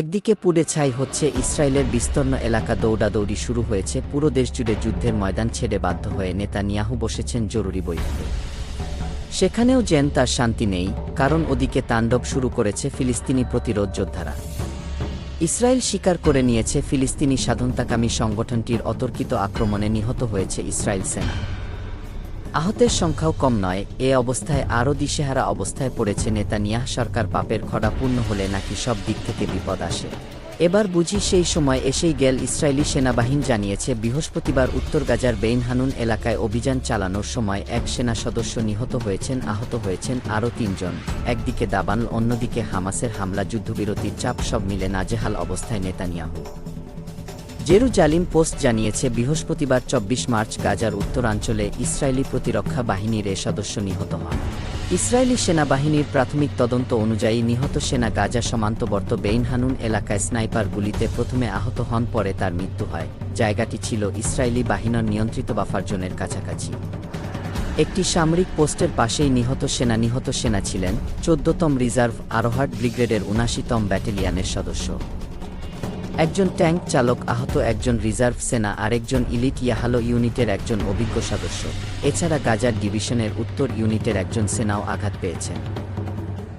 একদিকে পুড়ে ছাই হচ্ছে ইসরায়েলের বিস্তীর্ণ এলাকা দৌড়াদৌড়ি শুরু হয়েছে। পুরো দেশ জুড়ে যুদ্ধের ময়দান ছেড়ে বাধ্য হয়ে নেতানিয়াহু বসেছেন জরুরি বৈঠকে। সেখানেও যেন তার শান্তি নেই, কারণ ওদিকে তাণ্ডব শুরু করেছে ফিলিস্তিনি প্রতিরোধ যোদ্ধারা। ইসরায়েল স্বীকার করে নিয়েছে ফিলিস্তিনি স্বাধীনতাকামী সংগঠনটির অতর্কিত আক্রমণে নিহত হয়েছে ইসরায়েল সেনা। আহতের সংখ্যাও কম নয়। এ অবস্থায় আরও দিশেহারা অবস্থায় পড়েছে নেতানিয়াহ সরকার। পাপের খড়া পূর্ণ হলে নাকি সব দিক থেকে বিপদ আসে। এবার বুঝি সেই সময় এসেই গেল ইসরায়েলি সেনাবাহিনী জানিয়েছে, বৃহস্পতিবার উত্তর গাজার বেইন হানুন এলাকায় অভিযান চালানোর সময় এক সেনা সদস্য নিহত হয়েছেন, আহত হয়েছেন আরও তিনজন। একদিকে দাবান অন্যদিকে হামাসের হামলা, যুদ্ধবিরতির চাপ সব মিলে নাজেহাল অবস্থায় নেতানিয়াহু। জেরুজালিম পোস্ট জানিয়েছে, বৃহস্পতিবার চব্বিশ মার্চ গাজার উত্তরাঞ্চলে ইসরায়েলি প্রতিরক্ষা বাহিনীর এ সদস্য নিহত হন। ইসরায়েলি সেনাবাহিনীর প্রাথমিক তদন্ত অনুযায়ী নিহত সেনা গাজা সমান্তবর্ত বেইনহানুন এলাকায় স্নাইপার গুলিতে প্রথমে আহত হন, পরে তার মৃত্যু হয়। জায়গাটি ছিল ইসরায়েলি বাহিনীর নিয়ন্ত্রিত বাফার জোনের কাছাকাছি। একটি সামরিক পোস্টের পাশেই নিহত সেনা নিহত সেনা ছিলেন চোদ্দতম রিজার্ভ আরোহাট ব্রিগেডের উনাশিতম ব্যাটালিয়ানের সদস্য। একজন ট্যাঙ্ক চালক আহত, একজন রিজার্ভ সেনা, আরেকজন ইলিট ইয়াহালো ইউনিটের একজন অভিজ্ঞ সদস্য। এছাড়া গাজার ডিভিশনের উত্তর ইউনিটের একজন সেনাও আঘাত পেয়েছেন।